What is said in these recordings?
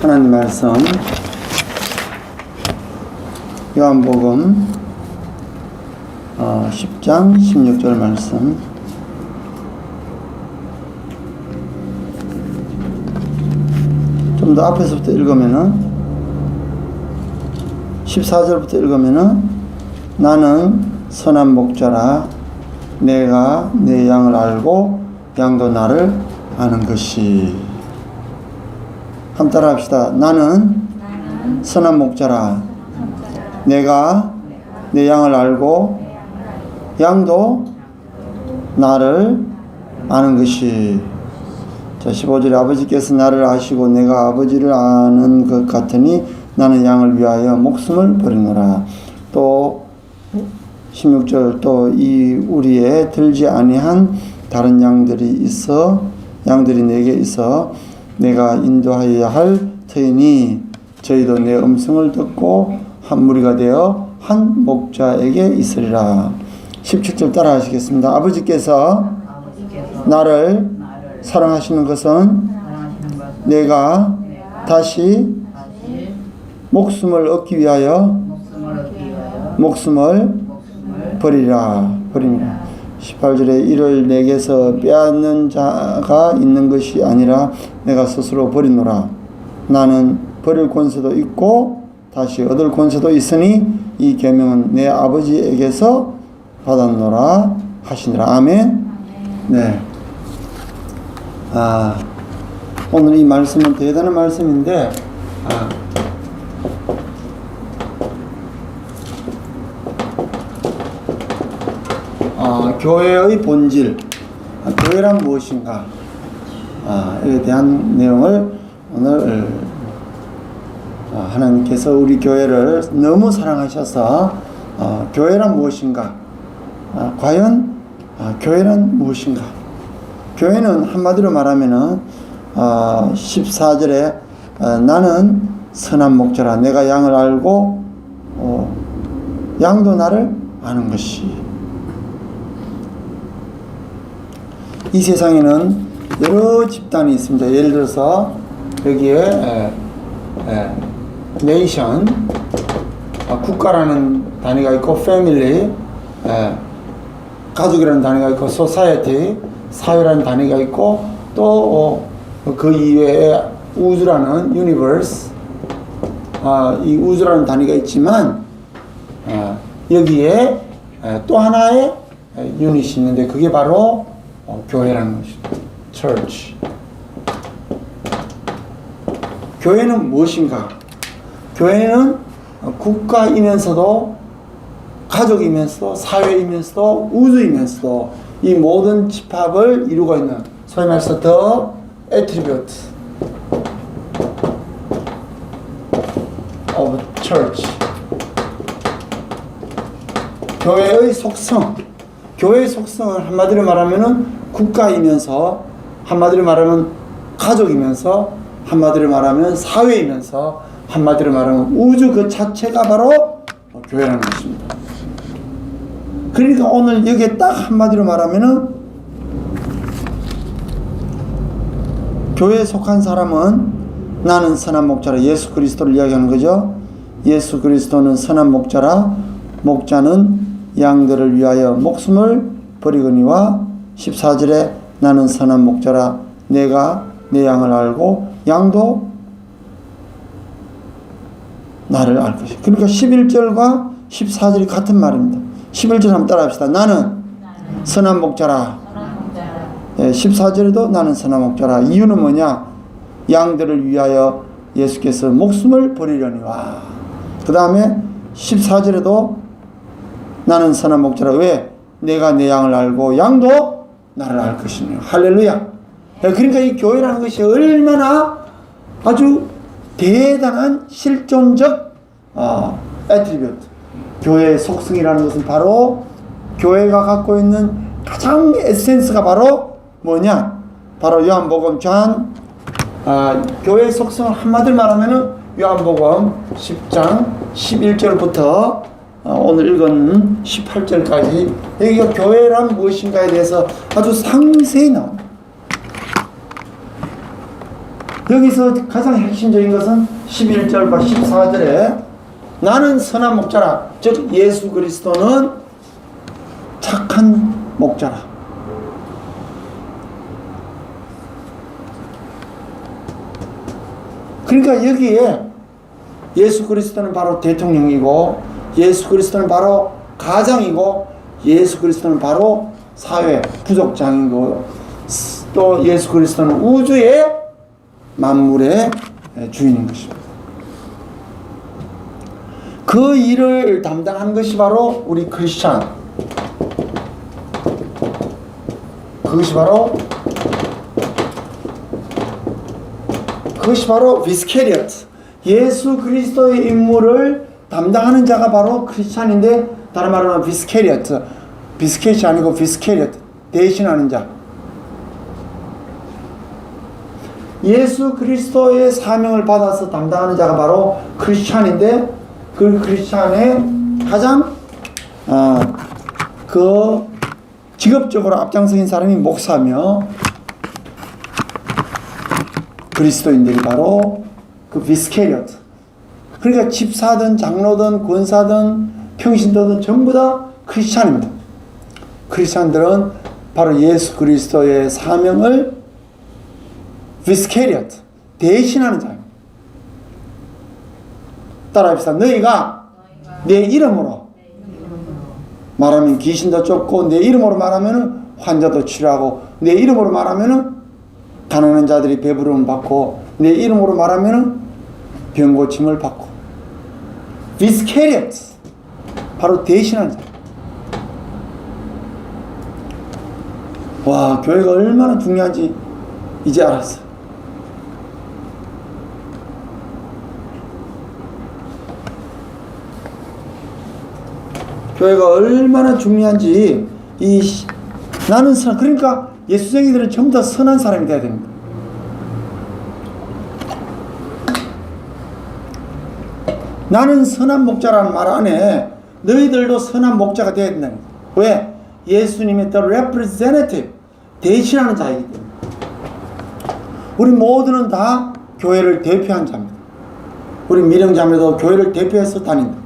하나님 말씀 요한복음 어, 10장 16절 말씀. 좀 더 앞에서부터 읽으면은 14절부터 읽으면은 나는 선한 목자라. 내가 내 양을 알고 양도 나를 아는 것이 한번 따라 합시다. 나는 선한 목자라. 내가 내 양을 알고 양도 나를 아는 것이. 자 15절에 아버지께서 나를 아시고 내가 아버지를 아는 것 같으니 나는 양을 위하여 목숨을 버리노라. 또 16절 또 이 우리에 들지 아니한 다른 양들이 있어 양들이 내게 있어 내가 인도하여야 할 터이니 저희도 내 음성을 듣고 한 무리가 되어 한 목자에게 있으리라. 17절 따라 하시겠습니다. 아버지께서 나를 사랑하시는 것은 내가 다시 목숨을 얻기 위하여 목숨을 버리라. 버립니다. 18절에 이를 내게서 빼앗는 자가 있는 것이 아니라 내가 스스로 버리노라. 나는 버릴 권세도 있고 다시 얻을 권세도 있으니 이 계명은 내 아버지에게서 받았노라 하시니라. 아멘. 네. 아, 오늘 이 말씀은 대단한 말씀인데, 아, 어, 교회의 본질, 아, 교회란 무엇인가, 아, 에 대한 내용을 오늘 어, 하나님께서 우리 교회를 너무 사랑하셔서 어, 교회란 무엇인가, 아, 과연 아, 교회란 무엇인가, 교회는 한마디로 말하면은 어, 14절에 어, 나는 선한 목자라. 내가 양을 알고 어, 양도 나를 아는 것이 이 세상에는 여러 집단이 있습니다. 예를 들어서 여기에 에, 에, 네이션 아, 국가라는 단위가 있고 패밀리 에, 가족이라는 단위가 있고 소사이어티 사회라는 단위가 있고 또그 이외에 우주라는 유니버스 아, 이 우주라는 단위가 있지만 아, 여기에 에, 또 하나의 에, 유닛이 있는데 그게 바로 어, 교회라는 것입니다. church. 교회는 무엇인가? 교회는 어, 국가이면서도 가족이면서도 사회이면서도 우주이면서도 이 모든 집합을 이루고 있는 소위 말해서 더 attribute of church 교회의 속성 교회의 속성을 한마디로 말하면은 국가이면서 한마디로 말하면 가족이면서 한마디로 말하면 사회이면서 한마디로 말하면 우주 그 자체가 바로 교회라는 것입니다. 그러니까 오늘 여기에 딱 한마디로 말하면은 교회에 속한 사람은 나는 선한 목자라 예수 그리스도를 이야기하는 거죠. 예수 그리스도는 선한 목자라 목자는 양들을 위하여 목숨을 버리거니와 14절에 나는 선한 목자라 내가 내 양을 알고 양도 나를 알 것이. 그러니까 11절과 14절이 같은 말입니다. 11절 한번 따라 합시다. 나는 선한 목자라. 예, 14절에도 나는 선한 목자라. 이유는 뭐냐? 양들을 위하여 예수께서 목숨을 버리려니와. 그 다음에 14절에도 나는 선한 목자라. 왜? 내가 내 양을 알고 양도 나를 알 것이며. 할렐루야. 예, 그러니까 이 교회라는 것이 얼마나 아주 대단한 실존적 어, 애트리뷰트. 교회의 속성이라는 것은 바로 교회가 갖고 있는 가장 에센스가 바로 뭐냐? 바로 요한복음 전 아, 교회의 속성을 한마디로 말하면은 요한복음 10장 11절부터 어, 오늘 읽은 18절까지 여기가 교회란 무엇인가에 대해서 아주 상세히 나옵니다. 여기서 가장 핵심적인 것은 11절과 14절에 나는 선한 목자라 즉 예수 그리스도는 착한 목자라 그러니까 여기에 예수 그리스도는 바로 대통령이고 예수 그리스도는 바로 가장이고 예수 그리스도는 바로 사회 부족장이고 또 예수 그리스도는 우주의 만물의 주인인 것입니다. 그 일을 담당한 것이 바로 우리 크리스찬. 그것이 바로 그것이 바로 비스케리어트. 예수 그리스도의 임무를 담당하는 자가 바로 크리스찬인데 다른 말로 하면 비스케리어트. 비스켓이 아니고 비스케리어트. 대신하는 자. 예수 그리스도의 사명을 받아서 담당하는 자가 바로 크리스찬인데 그 크리스찬의 가장 어, 그 직업적으로 앞장서인 사람이 목사며 그리스도인들이 바로 그 비스케리어트. 그러니까 집사든 장로든 권사든 평신도든 전부 다 크리스찬입니다. 크리스찬들은 바로 예수 그리스도의 사명을 비스케리어트 대신하는 자입니다. 따라합시다. 너희가 내 이름으로 말하면 귀신도 쫓고 내 이름으로 말하면 환자도 치료하고 내 이름으로 말하면 가난한 자들이 배부름을 받고 내 이름으로 말하면 병 고침을 받고 비스케리어트 바로 대신하는 자. 와 교회가 얼마나 중요한지 이제 알았어. 교회가 얼마나 중요한지 이 시- 나는 선 그러니까 예수쟁이들은 전부 다 선한 사람이 돼야 됩니다. 나는 선한 목자라는 말 안에 너희들도 선한 목자가 되어야 된다. 왜? 예수님의 the representative 대신하는 자이기 때문에 우리 모두는 다 교회를 대표한 자입니다. 우리 미령자매도 교회를 대표해서 다닌다.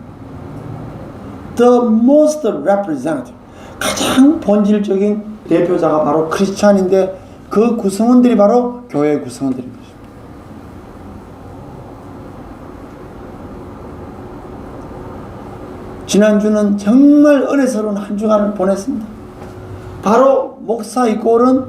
the most representative 가장 본질적인 대표자가 바로 크리스찬인데 그 구성원들이 바로 교회 구성원들인 것입니다. 지난주는 정말 은혜스러운 한 주간을 보냈습니다. 바로 목사 이꼴은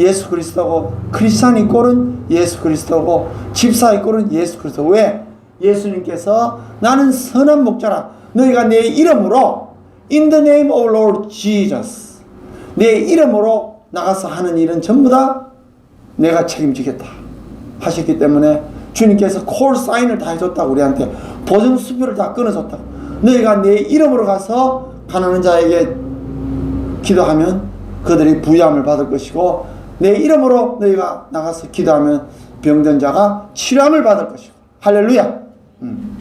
예수 그리스도고 크리스찬 이꼴은 예수 그리스도고 집사 이꼴은 예수 그리스도. 왜? 예수님께서 나는 선한 목자라. 너희가 내 이름으로 in the name of Lord Jesus. 내 이름으로 나가서 하는 일은 전부 다 내가 책임지겠다 하셨기 때문에 주님께서 콜 사인을 다 해줬다 우리한테. 보증 수표를 다 끊어줬다 너희가 내 이름으로 가서 가난한 자에게 기도하면 그들이 부유함을 받을 것이고 내 이름으로 너희가 나가서 기도하면 병든 자가 치료함을 받을 것이고 할렐루야 음.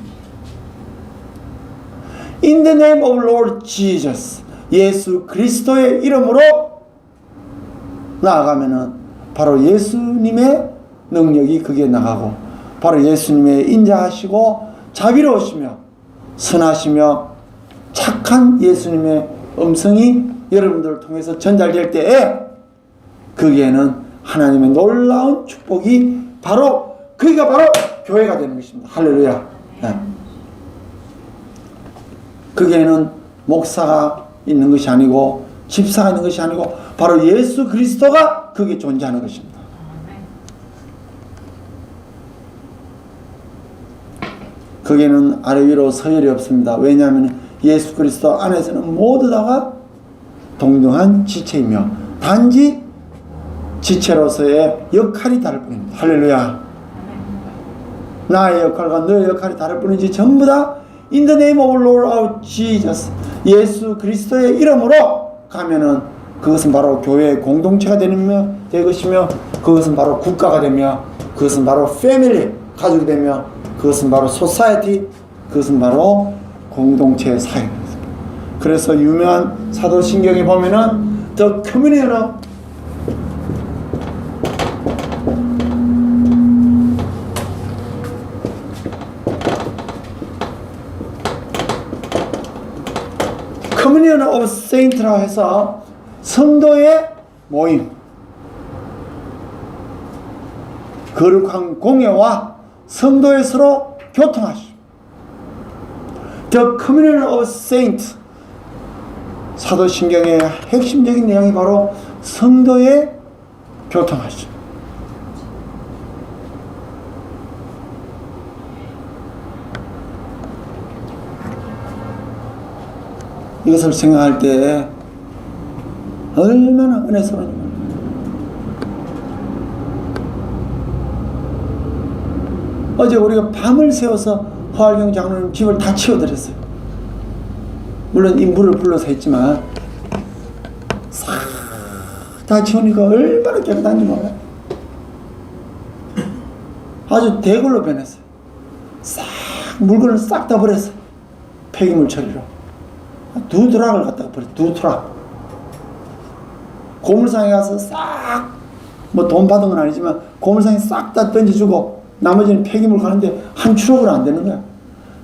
In the name of Lord Jesus 예수 그리스도의 이름으로 나아가면은 바로 예수님의 능력이 그게 나가고 바로 예수님의 인자하시고 자비로우시며 선하시며 착한 예수님의 음성이 여러분들을 통해서 전달될 때에 거기에는 하나님의 놀라운 축복이 바로 그게 바로 교회가 되는 것입니다. 할렐루야. 네. 거기에는 목사가 있는 것이 아니고 집사가 있는 것이 아니고 바로 예수 그리스도가 거기에 존재하는 것입니다. 거기에는 아래 위로 서열이 없습니다. 왜냐하면 예수 그리스도 안에서는 모두 다가 동등한 지체이며 단지 지체로서의 역할이 다를 뿐입니다. 할렐루야. 나의 역할과 너의 역할이 다를 뿐이지 전부 다 In the name of Lord our Jesus 예수 그리스도의 이름으로 가면은 그것은 바로 교회의 공동체가 되며 될 것이며 그것은 바로 국가가 되며 그것은 바로 패밀리 가족이 되며 그것은 바로 소사이티, 그것은 바로 공동체 사회입니다. 그래서 유명한 사도신경에 보면은 the community 커뮤니언 오브 세인트라 해서 성도의 모임 거룩한 공예와 성도의 서로 교통하시오. The Communion of Saints 사도신경의 핵심적인 내용이 바로 성도의 교통하시오. 이것을 생각할 때 얼마나 은혜스러운지 어제 우리가 밤을 새워서 허알경 장로님 집을 다 치워드렸어요. 물론 인부를 불러서 했지만 싹다 치우니까 얼마나 깨끗한지 몰라요. 아주 대걸로 변했어요. 싹 물건을 싹 다 버렸어요. 폐기물 처리로. 두 트럭을 갖다가 버렸어요. 두 트럭. 고물상에 가서 싹 뭐 돈 받은 건 아니지만 고물상에 싹 다 던져주고 나머지는 폐기물 가는데 한 추럭으로 안 되는 거야.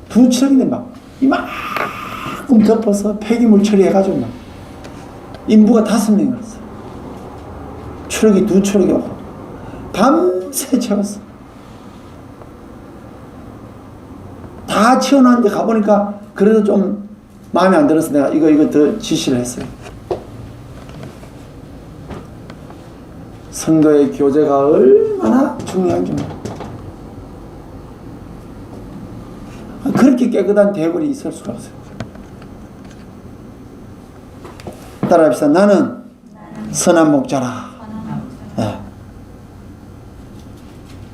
두 추럭인데 막 이만큼 덮어서 폐기물 처리해가지고 막 인부가 다섯 명이 왔어. 추럭이 두 추럭이 오고 밤새 채웠어. 다 치워놨는데 가보니까 그래도 좀 마음에 안 들어서 내가 이거 이거 더 지시를 했어요. 성도의 교제가 얼마나 중요한지 몰라. 그렇게 깨끗한 대궐이 있을 수가 없어요. 따라합시다. 나는 선한 목자라. 예.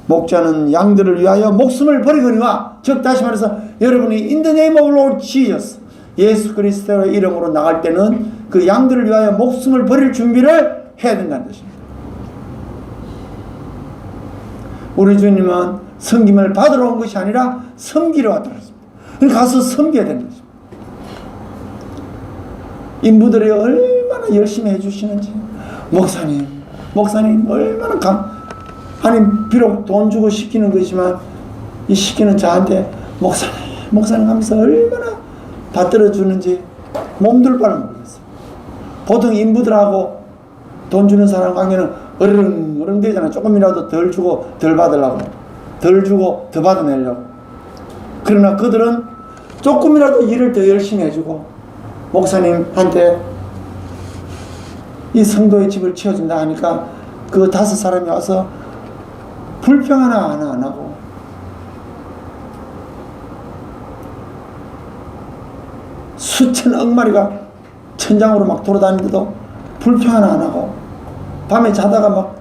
목자는 양들을 위하여 목숨을 버리거니와 즉 다시 말해서 여러분이 name of Lord Jesus 예수 그리스도의 이름으로 나갈 때는 그 양들을 위하여 목숨을 버릴 준비를 해야 된다는 것입니다. 우리 주님은 섬김을 받으러 온 것이 아니라 섬기러 왔다 그랬습니다. 가서 섬겨야 되는 것입니다. 인부들이 얼마나 열심히 해주시는지 목사님, 목사님 얼마나 감 아니 비록 돈 주고 시키는 것이지만 이 시키는 저한테 목사님, 목사님 하면서 얼마나 받들어 주는지 몸둘 바를 모르겠어요. 보통 인부들하고 돈 주는 사람 관계는 어르릉 어르릉 되잖아. 조금이라도 덜 주고 덜 받으려고. 덜 주고 더 받아내려고. 그러나 그들은 조금이라도 일을 더 열심히 해주고 목사님한테 이 성도의 집을 치워준다 하니까 그 다섯 사람이 와서 불평 하나 안 하고 수천 억 마리가 천장으로 막 돌아다니는데도 불평 하나 안 하고 밤에 자다가 막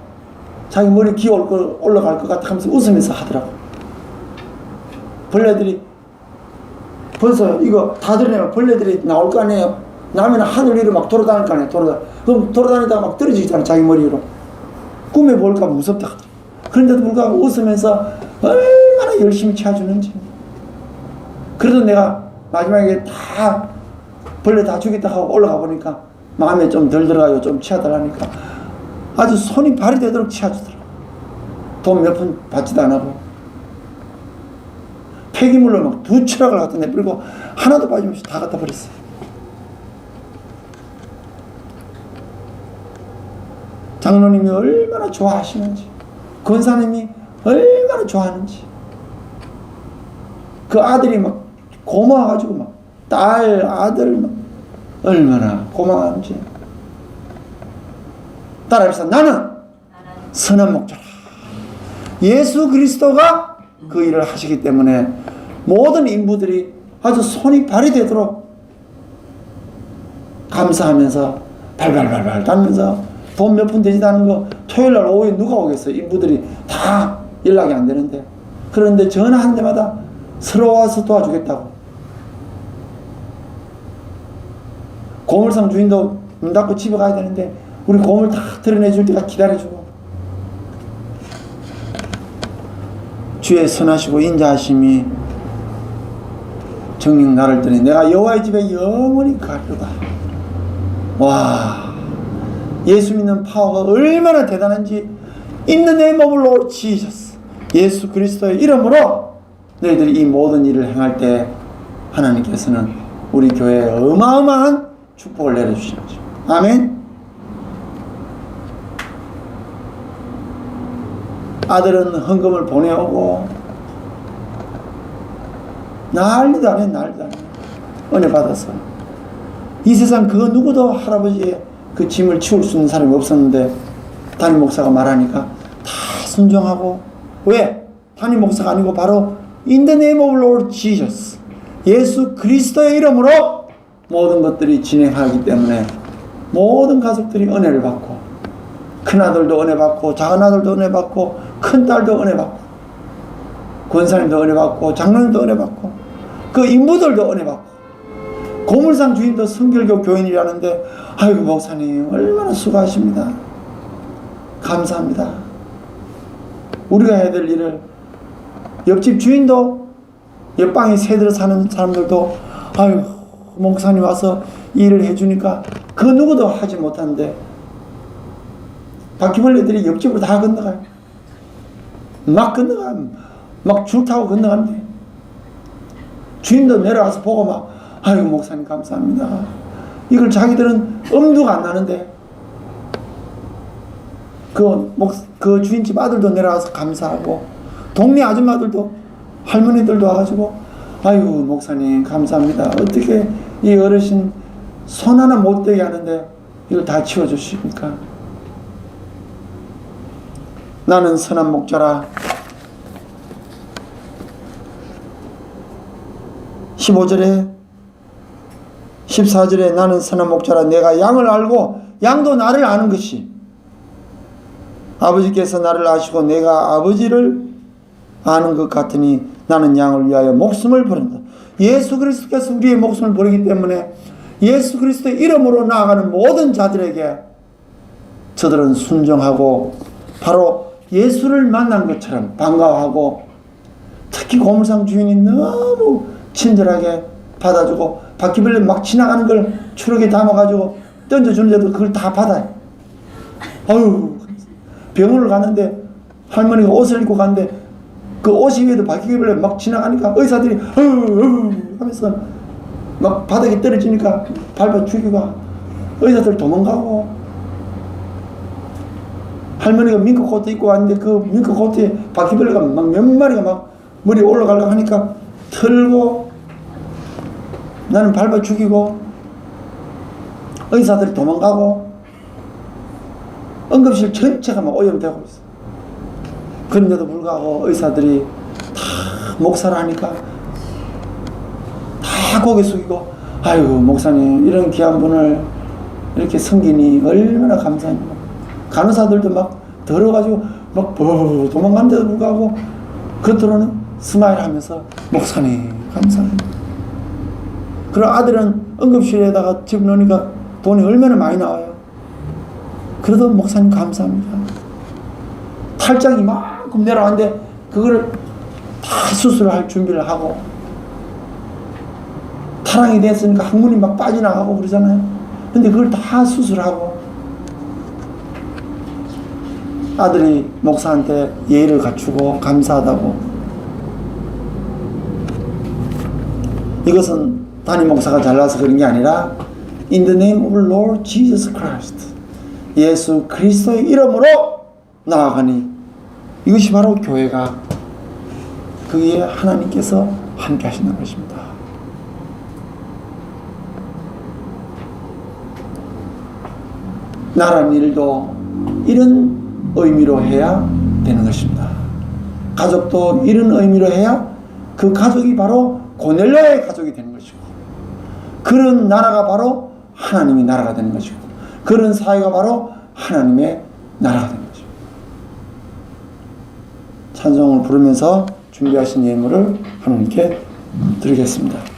자기 머리 기어 거 올라갈 것 같아 하면서 웃으면서 하더라고. 벌레들이 벌써 이거 다 드러내면 벌레들이 나올 거 아니에요. 나면 하늘 위로 막 돌아다닐 거 아니에요. 돌아다. 그럼 돌아다니다가 막 떨어지잖아 자기 머리 위로. 꿈에 볼까 무섭다. 그런데도 불구하고 웃으면서 얼마나 열심히 찾아주는지. 그래도 내가 마지막에 다 벌레 다 죽였다 하고 올라가 보니까 마음에 좀 덜 들어가요. 좀 치워달라니까 아주 손이 발이 되도록 치워주더라. 돈 몇 푼 받지도 안 하고. 폐기물로 막 두 추락을 갖다 내버리고 하나도 빠짐없이 다 갖다 버렸어요. 장로님이 얼마나 좋아하시는지, 권사님이 얼마나 좋아하는지, 그 아들이 막 고마워가지고 막 딸, 아들 막 얼마나 고마워하는지. 따라합시다. 나는 선한 목자라. 예수 그리스도가 그 일을 하시기 때문에 모든 인부들이 아주 손이 발이 되도록 감사하면서 발발발발 다면서 돈 몇 푼 되지도 않은 거 토요일 날 오후에 누가 오겠어요? 인부들이 다 연락이 안 되는데 그런데 전화한 데마다 서로 와서 도와주겠다고 고물상 주인도 문 닫고 집에 가야 되는데 우리 고물 다 드러내줄 때가 기다려주고 주의 선하시고 인자하심이 정령 나를 드니 내가 여호와의 집에 영원히 가리로다. 와 예수 믿는 파워가 얼마나 대단한지 있는 내 몸을 Jesus 예수 그리스도의 이름으로 너희들이 이 모든 일을 행할 때 하나님께서는 우리 교회에 어마어마한 축복을 내려주시는 거죠. 아멘. 아들은 헌금을 보내오고 난리도 안 해, 난리도 안 해. 은혜 받아서. 이 세상 그 누구도 할아버지의 그 짐을 치울 수 있는 사람이 없었는데 담임 목사가 말하니까 다 순종하고 왜? 담임 목사가 아니고 바로 In the name of Lord Jesus 예수 그리스도의 이름으로 모든 것들이 진행하기 때문에 모든 가족들이 은혜를 받고 큰아들도 은혜 받고 작은아들도 은혜 받고 큰 딸도 은혜 받고 권사님도 은혜 받고 장로님도 은혜 받고 그 인부들도 은혜 받고 고물상 주인도 성결교 교인이라는데 아이고 목사님 얼마나 수고하십니다. 감사합니다. 우리가 해야 될 일을 옆집 주인도 옆방에 새들어 사는 사람들도 아유 목사님 와서 일을 해주니까 그 누구도 하지 못하는데 바퀴벌레들이 옆집으로 다 건너가요. 막 건너가 막줄 타고 건너가는데 주인도 내려와서 보고 막 아유 목사님 감사합니다. 이걸 자기들은 엄두가 안 나는데 그, 목, 그 주인집 아들도 내려와서 감사하고 동네 아줌마들도 할머니들도 와가지고 아유 목사님 감사합니다. 어떻게 이 어르신 손 하나 못 대게 하는데 이걸 다 치워주십니까? 나는 선한 목자라. 15절에 14절에 나는 선한 목자라. 내가 양을 알고 양도 나를 아는 것이. 아버지께서 나를 아시고 내가 아버지를 아는 것 같으니 나는 양을 위하여 목숨을 버린다. 예수 그리스도께서 우리의 목숨을 버리기 때문에 예수 그리스도의 이름으로 나아가는 모든 자들에게 저들은 순종하고 바로 예수를 만난 것처럼 반가워하고 특히 고물상 주인이 너무 친절하게 받아주고 바퀴벌레 막 지나가는 걸 추럭에 담아가지고 던져주는데도 그걸 다 받아요. 어휴 병원을 갔는데 할머니가 옷을 입고 갔는데 그 옷이 위에도 바퀴벌레 막 지나가니까 의사들이 어휴 하면서 막 바닥에 떨어지니까 밟아 죽이고 의사들 도망가고 할머니가 민크 코트 입고 왔는데 그 민크 코트에 바퀴벌레가 막 몇 마리가 막 머리에 올라가려고 하니까 털고 나는 밟아 죽이고 의사들이 도망가고 응급실 전체가 막 오염되고 있어. 그런데도 불구하고 의사들이 다 목사를 하니까 다 고개 숙이고 아이고 목사님 이런 귀한 분을 이렇게 섬기니 얼마나 감사합니다. 간호사들도 막 더러가지고 막 도망간데도 불구하고 겉으로는 스마일 하면서 목사님 감사합니다. 그럼 아들은 응급실에다가 집어넣으니까 돈이 얼마나 많이 나와요. 그래도 목사님 감사합니다. 탈장이 이만큼 내려왔는데 그거를 다 수술할 준비를 하고 타랑이 됐으니까 항문이 막 빠져나가고 그러잖아요. 근데 그걸 다 수술하고 아들이 목사한테 예의를 갖추고 감사하다고 이것은 담임 목사가 잘나서 그런 게 아니라 In the name of Lord Jesus Christ 예수 그리스도의 이름으로 나아가니 이것이 바로 교회가 그에 하나님께서 함께 하시는 것입니다. 나란 일도 이런 의미로 해야 되는 것입니다. 가족도 이런 의미로 해야 그 가족이 바로 고넬료의 가족이 되는 것이고 그런 나라가 바로 하나님의 나라가 되는 것이고 그런 사회가 바로 하나님의 나라가 되는 것이고 찬송을 부르면서 준비하신 예물을 하나님께 드리겠습니다.